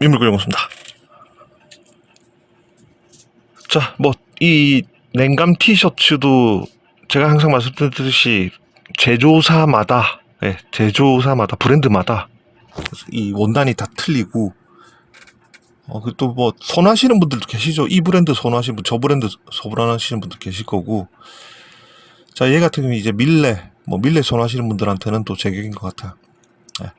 민물고용습니다. 자, 뭐 이 냉감 티셔츠도 제가 항상 말씀드렸듯이 제조사마다, 예, 제조사마다 브랜드마다 이 원단이 다 틀리고 어, 그또뭐 선호하시는 분들도 계시죠. 이 브랜드 선호하시는 분, 저 브랜드 선호하시는 분들 계실 거고. 자, 얘 같은 경우 이제 밀레, 뭐 밀레 선호하시는 분들한테는 또 제격인 것 같아요. 예.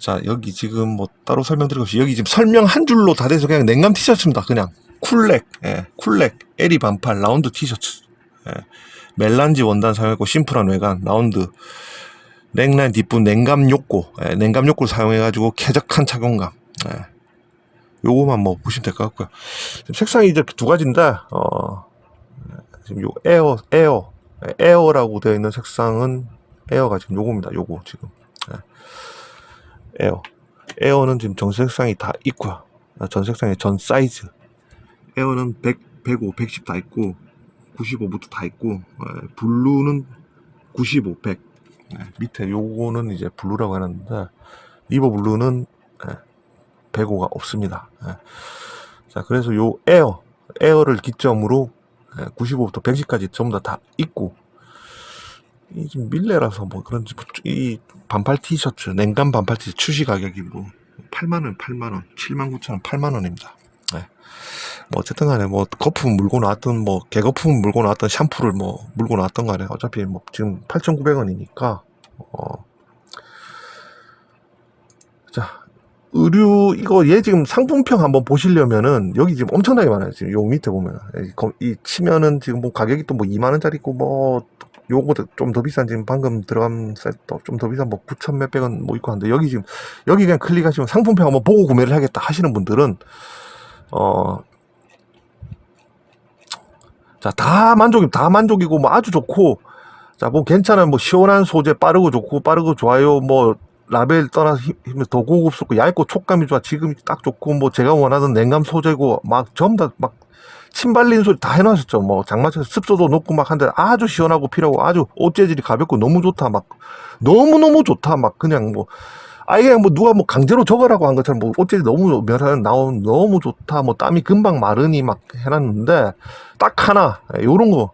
자, 여기 지금 뭐 따로 설명드리고 없이 여기 지금 설명 한 줄로 다 돼서 그냥 냉감 티셔츠입니다. 그냥 쿨렉, 예, 쿨렉, 에리 반팔, 라운드 티셔츠. 예. 멜란지 원단 사용했고 심플한 외관, 라운드, 넥라인 뒷부분 냉감 욕고, 예, 냉감 욕구를 사용해가지고 쾌적한 착용감. 예. 요거만 뭐 보시면 될 것 같고요. 지금 색상이 이제 두 가지인데, 어, 지금 요 에어, 에어, 예, 에어라고 되어 있는 색상은 에어가 지금 요겁니다. 요거 지금. 예. 에어. 에어는 지금 전 색상이 다 있고요. 아, 전 색상의 전 사이즈. 에어는 100, 105, 110 다 있고, 95부터 다 있고, 예, 블루는 95, 100. 예, 밑에 요거는 이제 블루라고 하는데, 리버 블루는 예, 105가 없습니다. 예. 자, 그래서 요 에어, 에어를 기점으로 예, 95부터 110까지 전부 다 다 있고, 이 지금 밀레라서 뭐 그런지 뭐이 반팔 티셔츠 냉감 반팔 티셔츠 출시 가격이 뭐 8만 원, 8만 원, 7만 9천 원, 8만 원입니다. 네. 뭐 어쨌든 간에 뭐 거품 물고 나왔던 뭐 개거품 물고 나왔던 샴푸를 뭐 물고 나왔던 간에 어차피 뭐 지금 8,900원이니까 어. 자, 의류 이거 얘 지금 상품평 한번 보시려면은 여기 지금 엄청나게 많아요. 지금 요 밑에 거- 이 치면은 지금 뭐 가격이 또 뭐 2만 원짜리 있고 뭐 요거 좀더 비싼 지금 방금 들어간 셋도 좀 더 비싼 뭐 9천 몇백 원 뭐 있고 한데 여기 지금 여기 그냥 클릭하시면 상품평 한번 보고 구매를 하겠다 하시는 분들은 어. 자, 다 만족이, 다 만족이고, 뭐 아주 좋고, 자, 뭐 괜찮아요. 뭐 시원한 소재, 빠르고 좋고, 빠르고 좋아요. 뭐 라벨 떠나서 더 고급스럽고, 얇고 촉감이 좋아. 지금 딱 좋고, 뭐 제가 원하던 냉감 소재고, 막 전부 다 막 침 발리는 소리 다 해놨었죠. 뭐 장마철 습도도 높고 막 한데 아주 시원하고 필요하고 아주 옷 재질이 가볍고 너무 좋다. 막 너무너무 좋다. 막 그냥 뭐 아예 뭐 누가 뭐 강제로 적으라고 한 것처럼 뭐 옷재질 너무 면하는 나온 너무 좋다. 뭐 땀이 금방 마르니 막 해놨는데 딱 하나 예, 요런 거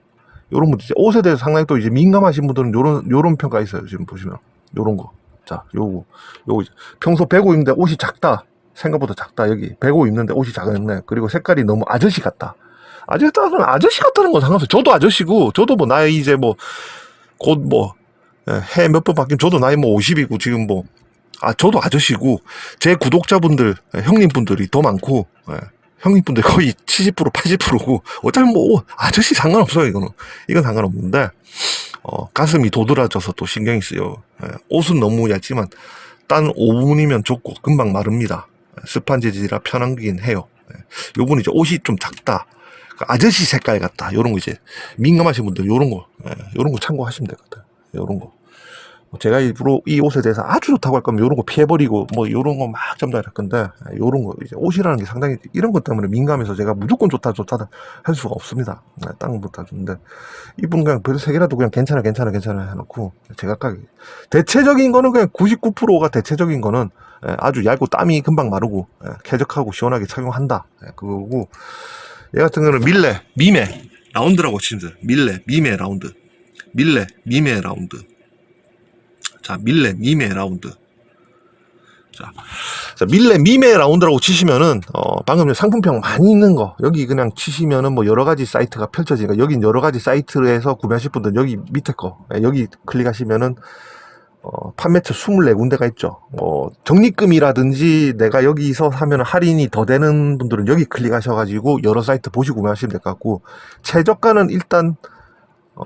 요런 이제 옷에 대해서 상당히 또 이제 민감하신 분들은 요런 요런 평가 있어요. 지금 보시면 요런 거. 자, 요거 요거 이제 평소 105 입는데 옷이 작다. 생각보다 작다. 여기 105 입는데 옷이 작네. 그리고 색깔이 너무 아저씨 같다. 아저씨 같다는 아저씨 같다는 건 상관없어요. 저도 아저씨고 저도 뭐 나이 이제 뭐 곧 뭐 해 몇 번 바뀌면 저도 나이 뭐 50이고 지금 뭐. 아 저도 아저씨고 제 구독자분들 예, 형님분들이 더 많고 예, 형님분들 거의 70% 80%고. 어차피 뭐 아저씨 상관없어요 이거는. 이건 상관없는데 어, 가슴이 도드라져서 또 신경이 쓰여. 예, 옷은 너무 얇지만 딴 5분이면 좋고 금방 마릅니다. 예, 습한 재질이라 편하긴 해요. 예, 요분 이제 옷이 좀 작다. 그 아저씨 색깔 같다. 요런 거 이제 민감하신 분들 요런 거 예, 요런 거 참고하시면 될 것 같아요. 요런 거. 뭐 제가 일부러 이 옷에 대해서 아주 좋다고 할 거면 요런 거 피해버리고 뭐 요런 거 막 점다 할 건데 예, 요런 거 이제 옷이라는 게 상당히 이런 것 때문에 민감해서 제가 무조건 좋다 좋다 할 수가 없습니다. 네, 땅 못다 주는데 이분 그냥 별 세 개라도 그냥 괜찮아 괜찮아 괜찮아 해놓고 제각각 대체적인 거는 그냥 99%가 대체적인 거는 예, 아주 얇고 땀이 금방 마르고 예, 쾌적하고 시원하게 착용한다. 예, 그거고 얘 같은 거는 밀레 미메 라운드라고 치면 돼요. 밀레 미메 라운드 밀레 미메 라운드 자, 밀레 미메 라운드. 자, 자, 밀레 미메 라운드라고 치시면은, 어, 방금 상품평 많이 있는 거, 여기 그냥 치시면은 뭐 여러 가지 사이트가 펼쳐지니까, 여긴 여러 가지 사이트에서 구매하실 분들 여기 밑에 거, 예, 여기 클릭하시면은, 어, 판매처 24군데가 있죠. 뭐, 적립금이라든지 내가 여기서 사면 할인이 더 되는 분들은 여기 클릭하셔가지고 여러 사이트 보시고 구매하시면 될 것 같고, 최저가는 일단, 어,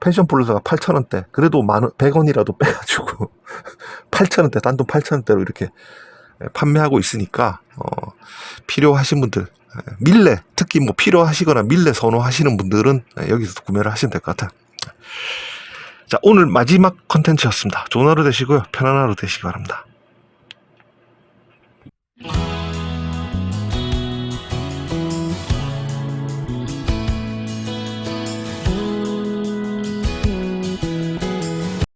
펜션 플러스가 8,000원대. 그래도 만 원, 100원이라도 빼가지고, 8,000원대, 단돈 8,000원대로 이렇게 예, 판매하고 있으니까, 어, 필요하신 분들, 예, 밀레, 특히 뭐 필요하시거나 밀레 선호하시는 분들은 예, 여기서 구매를 하시면 될 것 같아요. 자, 오늘 마지막 컨텐츠였습니다. 좋은 하루 되시고요. 편안한 하루 되시기 바랍니다.